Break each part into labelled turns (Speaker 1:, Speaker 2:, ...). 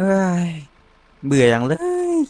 Speaker 1: เฮ้ยเบื่ออย่างเลย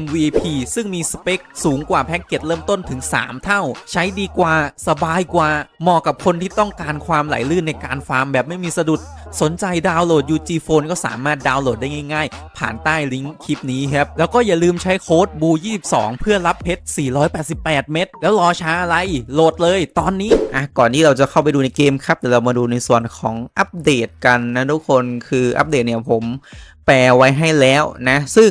Speaker 1: MVP ซึ่งมีสเปคสูงกว่าแพ็กเกจเริ่มต้นถึง 3 เท่า ใช้ดีกว่าสบายกว่า เหมาะกับคนที่ต้องการความไหลลื่นในการฟาร์มแบบไม่มีสะดุด สนใจดาวน์โหลด UG Phone ก็สามารถดาวน์โหลดได้ง่ายๆ ผ่านใต้ลิงก์คลิปนี้ครับ แล้วก็อย่าลืมใช้โค้ด BU22 เพื่อรับเพชร 488 เม็ดแล้วรอช้าอะไรโหลดเลยตอนนี้อะก่อนที่เราจะเข้าไปดูในเกมครับเดี๋ยวเรามาดูในส่วนของอัปเดตกันนะทุกคนคืออัปเดตเนี่ยผมแปลไว้ให้แล้วนะ ซึ่ง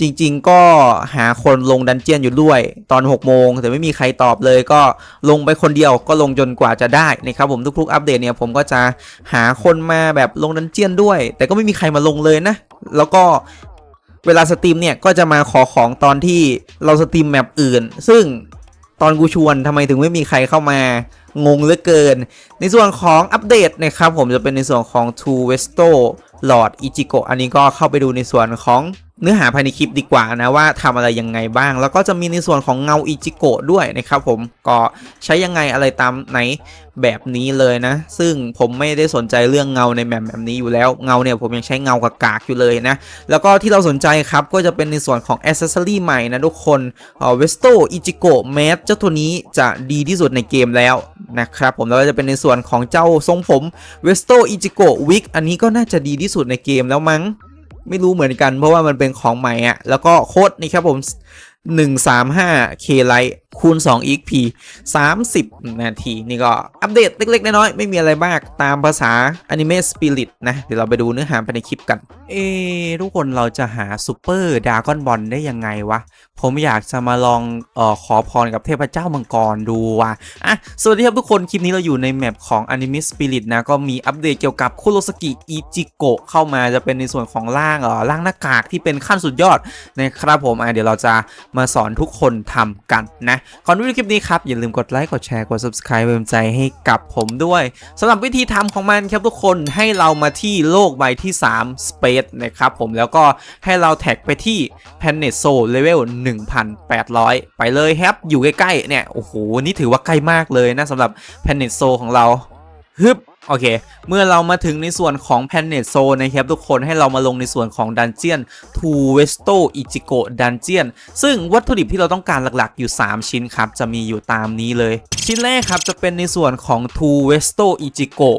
Speaker 1: จริง ๆ ก็หาคนลงดันเจียนอยู่ด้วย ตอน 6 โมง แต่ไม่มีใครตอบเลยก็ลงไปคนเดียวก็ลงจนกว่าจะได้นะครับผมทุกๆอัปเดตเนี่ยผมก็จะหาคนมาแบบลงดันเจียนด้วย แต่ก็ไม่มีใครมาลงเลยนะ แล้วก็เวลาสตรีมเนี่ยก็จะมาขอของตอนที่เราสตรีมแมปอื่น ซึ่งตอนกูชวนทำไมถึงไม่มีใครเข้ามางงเหลือเกิน ในส่วนของอัปเดตนะครับผมจะเป็นในส่วนของ Two Westo Lord Ichigo อันนี้ก็เข้าไปดูในส่วนของ เนื้อหาภายในคลิปดีกว่านะว่าทำอะไรยังไงบ้าง แล้วก็จะมีในส่วนของเงาอิจิโกะด้วยนะครับผมก็ใช้ยังไงอะไรตามไหนแบบนี้เลยนะ ซึ่งผมไม่ได้สนใจเรื่องเงาในแมปแบบนี้อยู่แล้วเงาเนี่ยผมยังใช้เงากากากอยู่เลยนะ แล้วก็ที่เราสนใจครับก็จะเป็นในส่วนของอ c เซสซอรีใหม่นะทุกคนเอ่อเวสโตอิจิโกะแมสเจ้าตัวนี้จะดีที่สุดในเกมแล้วนะครับผมแล้วก็จะเป็นในส่วนของเจ้าทรงผมเวสโตอิจิโกะวิกอันนี้ก็น่าจะดีที่สุดในเกมแล้วมั้ง ไม่รู้เหมือนกันเพราะว่ามันเป็นของใหม่อะแล้วก็โค้ดนี่ครับผม 135 K Lite คูณ2 XP 30 นาที นี่ก็อัปเดตเล็ก ๆ น้อยๆไม่มีอะไรมากตามภาษา Anime Spirit นะ เดี๋ยวเราไปดูเนื้อหาภายในคลิปกัน เอทุกคนเราจะหาซูเปอร์ดากอนบอลได้ยังไงวะ ผมอยากจะมาลองออขอพรกับเทพเจ้ามังกรดูว่ะอะสวัสดีครับทุกคนคลิปนี้เราอยู่ในแมปของ Anime Spirit นะ ก็มีอัปเดตเกี่ยวกับคุโรสกิอิจิโกะเข้ามาจะเป็นในส่วนของร่างเออร่างหน้ากากที่เป็นขั้นสุดยอดนะครับผมอะเดี๋ยวเราจะมาสอนทุกคนทำกันนะก่อนดูคลิปนี้ครับ อย่าลืมกดไลค์ กดแชร์ กด subscribe เป็นใจให้กับผมด้วยสำหรับวิธีทำของมันครับทุกคนให้เรามาที่โลกใบที่ 3 Space นะครับผมแล้วก็ให้เราแท็กไปที่ Planet Soul Level 1,800 ไปเลยครับอยู่ใกล้ๆเนี่ยโอ้โหนี่ถือว่าใกล้มากเลยนะสำหรับ Planet Soul ของเราฮึบ โอเค เมื่อเรามาถึงในส่วนของ Planet Soul นะครับทุกคนให้เรามาลงในส่วนของ Dungeon to Westo Ichigo Dungeon ซึ่งวัตถุดิบที่เราต้องการหลักๆอยู่ 3 ชิ้นครับ จะมีอยู่ตามนี้เลย ชิ้นแรกครับจะเป็นในส่วนของ to Westo Ichigo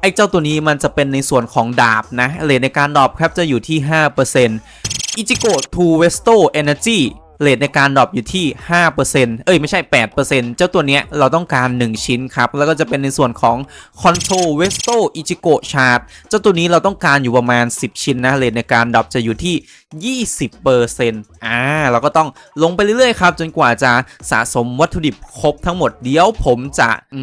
Speaker 1: ไอ้เจ้าตัวนี้มันจะเป็นในส่วนของดาบนะเรทในการดรอปครับจะอยู่ที่ 5%อิจิโกะ to Westo Energy เรทในการดรอปอยู่ที่ 5%เอ้ยไม่ใช่ 8%เจ้าตัวเนี้ยเราต้องการ 1 ชิ้นครับ แล้วก็จะเป็นในส่วนของ Control Westo Ichigo Chart เจ้าตัวนี้เราต้องการอยู่ประมาณ 10 ชิ้นนะเรทในการดรอปจะอยู่ที่ 20%อ่าเราก็ต้องลงไปเรื่อยๆครับจนกว่าจะสะสมวัตถุดิบครบทั้งหมดเดี๋ยวผมจะอื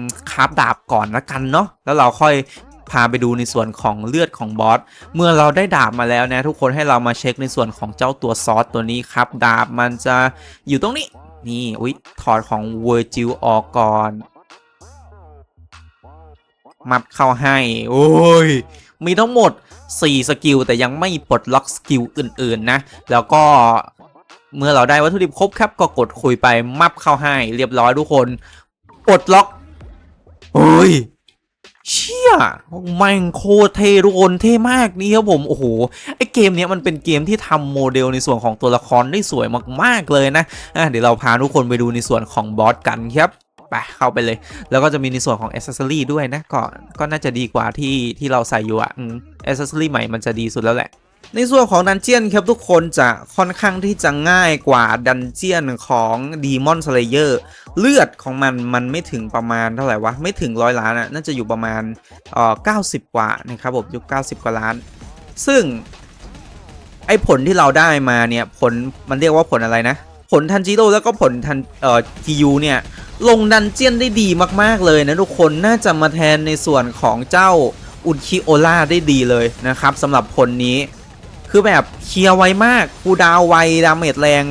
Speaker 1: มคราฟดาบก่อนละกันเนาะแล้วเราค่อย พาไปดูในส่วนของเลือดของบอส เมื่อเราได้ดาบมาแล้วนะทุกคนให้เรามาเช็คในส่วนของเจ้าตัวซอสตัวนี้ครับ ดาบมันจะอยู่ตรงนี้ นี่อุ๊ยถอดของเวอร์จิลออกก่อน มัดเข้าให้ โอ้ยมีทั้งหมด 4 สกิล แต่ยังไม่ปลดล็อกสกิลอื่น ๆ นะ แล้วก็เมื่อเราได้วัตถุดิบครบครับ ก็กดคุยไปมับเข้าให้ เรียบร้อยทุกคน ปลดล็อกเฮ้ย เชี่ยแม่งโคตรเท่ทุกคนเท่มากนี่ครับผมโอ้โหไอเกมเนี้ยมันเป็นเกมที่ทำโมเดลในส่วนของตัวละครได้สวยมากๆเลยนะอะเดี๋ยวเราพาทุกคนไปดูในส่วนของบอสกันครับไปเข้าไปเลย แล้วก็จะมีในส่วนของอ c เซ s ซอรีด้วยนะก็ก็น่าจะดีกว่าที่ที่เราใส่อยู่อะอ c เซ s ซอรีใหม่มันจะดีสุดแล้วแหละ ในส่วนของดันเจียนครับทุกคนจะค่อนข้างที่จะง่ายกว่าดันเจียนของ Demon Slayer เลือดของมันมันไม่ถึงประมาณเท่าไหร่วะ ไม่ถึงร้อยล้านอะน่าจะอยู่ประมาณเอ่อ90กว่านะครับผมอยู่90กว่าล้าน ซึ่ง ไอ้ผลที่เราได้มาเนี่ยผลมันเรียกว่าผลอะไรนะ ผลทันจิโร่แล้วก็ผลทันเอ่อทียูเนี่ยลงดันเจียนได้ดีมากๆเลยนะทุกคนน่าจะมาแทนในส่วนของเจ้าอุนคิโอล่าได้ดีเลยนะครับสำหรับผลนี้ คือแบบเคลียร์ไวมากคูดาวไวดาเมจแรง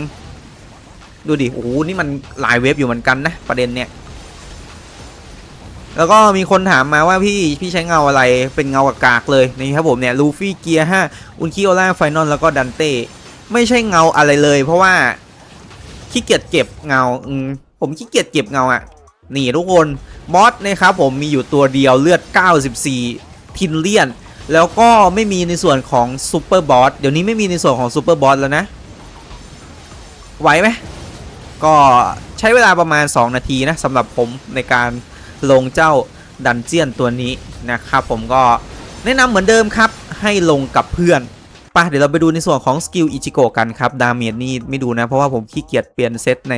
Speaker 1: ดูดิ โอ้โห นี่มันหลายเวฟอยู่เหมือนกันนะ ประเด็นเนี่ย แล้วก็มีคนถามมาว่าพี่ พี่ใช้เงาอะไรเป็นเงากากๆเลย นี่ครับผมเนี่ยลูฟี่เกียร์5อุนคิโอล่าไฟนอลแล้วก็ดันเต้ไม่ใช่เงาอะไรเลย เพราะว่าขี้เกียจเก็บเงาอืมผมขี้เกียจเก็บเงาอะ่ะนี่ทุกคนมอสนะครับผมมีอยู่ตัวเดียวเลือด 94พินเลียน แล้วก็ไม่มีในส่วนของซูเปอร์บอสเดี๋ยวนี้ไม่มีในส่วนของซูเปอร์บอสแล้วนะ ไหวไหมก็ใช้เวลาประมาณ 2 นาทีนะสำหรับผมในการลงเจ้าดันเจียนตัวนี้นะครับผมก็แนะนำเหมือนเดิมครับ ให้ลงกับเพื่อนไป่ะเดี๋ยวเราไปดูในส่วนของสกิลอิจิโกะกันครับ ดาเมจนี่ไม่ดูนะ เพราะว่าผมขี้เกียจเปลี่ยนเซตใน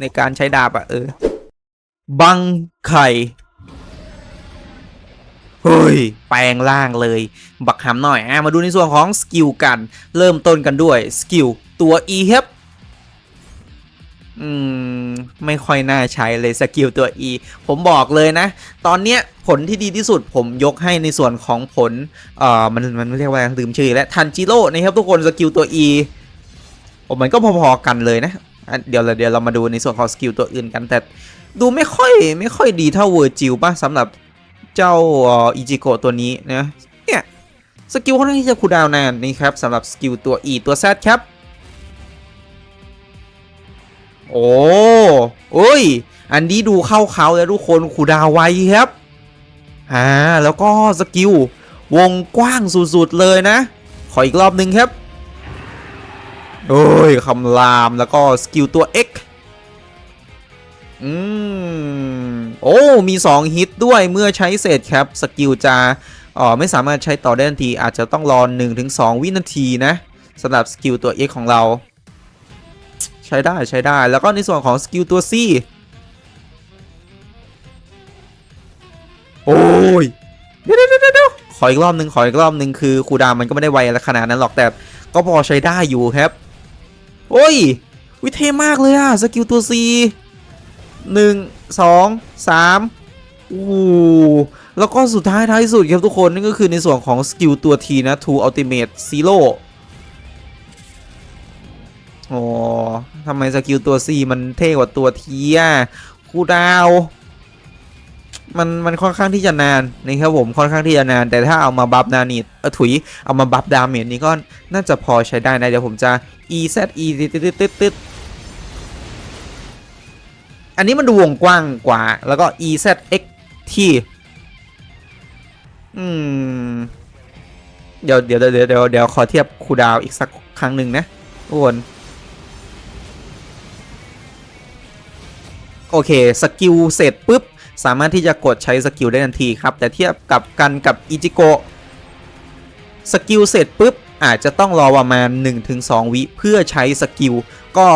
Speaker 1: ในการใช้ดาบอะเออ บังไข่ เฮ้ย แปลงร่างเลย บักหำหน่อยอะมาดูในส่วนของสกิลกัน เริ่มต้นกันด้วยสกิลตัว E ครับอืม ไม่ค่อยน่าใช้เลยสกิลตัว E ผมบอกเลยนะ ตอนเนี้ยผลที่ดีที่สุดผมยกให้ในส่วนของผล เอ่อ มันมันเรียกว่าลืมชื่อแล้วทันจิโร่นะครับทุกคนสกิลตัว E ผมมันก็พอๆกันเลยนะอะเดี๋ยวเราเดี๋ยวเรามาดูในส่วนของสกิลตัวอื่นกันแต่ดูไม่ค่อยไม่ค่อยดีเท่าเวอร์จิลป่ะสำหรับ เจ้าอิจิโกะตัวนี้นะเนี่ยสกิลค่อนข้างที่จะคูดาวน์นานนี่ครับสำหรับสกิลตัว E ตัว Z ครับ โอ้โอ้ย อันนี้ดูเข้าเขาแล้วทุกคนคูดาวไวครับอ่าแล้วก็สกิลวงกว้างสุดๆเลยนะ ขออีกรอบหนึ่งครับ โอ้ยคำรามแล้วก็สกิลตัว X อืม โอ้ มี 2 ฮิตด้วยเมื่อใช้เสร็จครับสกิลจะอ๋อไม่สามารถใช้ต่อได้ทันที อาจจะต้องรอ 1-2 วินาทีนะสำหรับสกิลตัว X ของเรา ใช้ได้ใช้ได้แล้วก็ในส่วนของสกิลตัว C โอ้ยเดี๋ยวเดี๋ยวเดี๋ยวขออีกรอบหนึ่งขออีกรอบหนึ่งคือคูดามันก็ไม่ได้ไวอะไรขนาดนั้นหรอกแต่ก็พอใช้ได้อยู่ครับ โอ้ย วิเทมากเลยอะสกิลตัว C หนึ่งสองสามโอ้แล้วก็สุดท้ายท้ายสุดครับทุกคน นั่นก็คือในส่วนของสกิลตัว T นะ Two Ultimate Zero โอ้ทำไมสกิลตัว C มันเท่กว่าตัว T อะคูดาว มันมันค่อนข้างที่จะนานนะครับผมค่อนข้างที่จะนาน แต่ถ้าเอามาบัฟนานิดเออถุยเอามาบัฟดาเมจนี้ก็น่าจะพอใช้ได้นะ เดี๋ยวผมจะ e Z E ตึ๊ดตึ๊ดตึ๊ด อันนี้มันดูวงกว้างกว่า แล้วก็ e z x t อืม เดี๋ยวเดี๋ยวเดี๋ยวเดี๋ยวเดี๋ยวขอเทียบคูดาวอีกสักครั้งหนึ่งนะทุกคนโอเค สกิลเสร็จปุ๊บ สามารถที่จะกดใช้สกิลได้ทันทีครับ แต่เทียบกับกันกับอิจิโกะสกิลเสร็จปุ๊บ อาจจะต้องรอประมาณ 1-2 วิเพื่อใช้สกิล ก็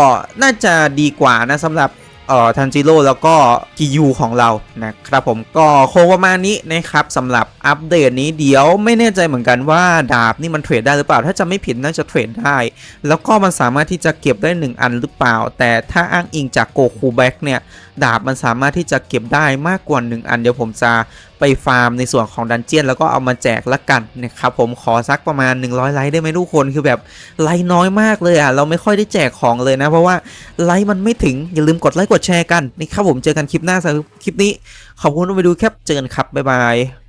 Speaker 1: น่าจะดีกว่านะสำหรับ เอ่อทันจิโร่แล้วก็กิยูของเรานะครับผมก็คงประมาณนี้นะครับสำหรับอัปเดตนี้เดี๋ยวไม่แน่ใจเหมือนกันว่าดาบนี่มันเทรดได้หรือเปล่า ถ้าจะไม่ผิดน่าจะเทรดได้ แล้วก็มันสามารถที่จะเก็บได้ 1 อันหรือเปล่า แต่ถ้าอ้างอิงจากโกคูแบ็กเนี่ย ดาบมันสามารถที่จะเก็บได้มากกว่า 1 อัน เดี๋ยวผมจะ ไปฟาร์มในส่วนของดันเจียนแล้วก็เอามาแจกละกันนะครับผมขอสักประมาณ 100 ไลค์ได้ไหมทุกคนคือแบบไลค์น้อยมากเลยอะเราไม่ค่อยได้แจกของเลยนะ เพราะว่าไลค์มันไม่ถึงอย่าลืมกดไลค์กดแชร์กันนี่ครับผมเจอกันคลิปหน้าสำหรับคลิปนี้ขอบคุณที่ไปดูครับเจอกันครับบ๊ายบาย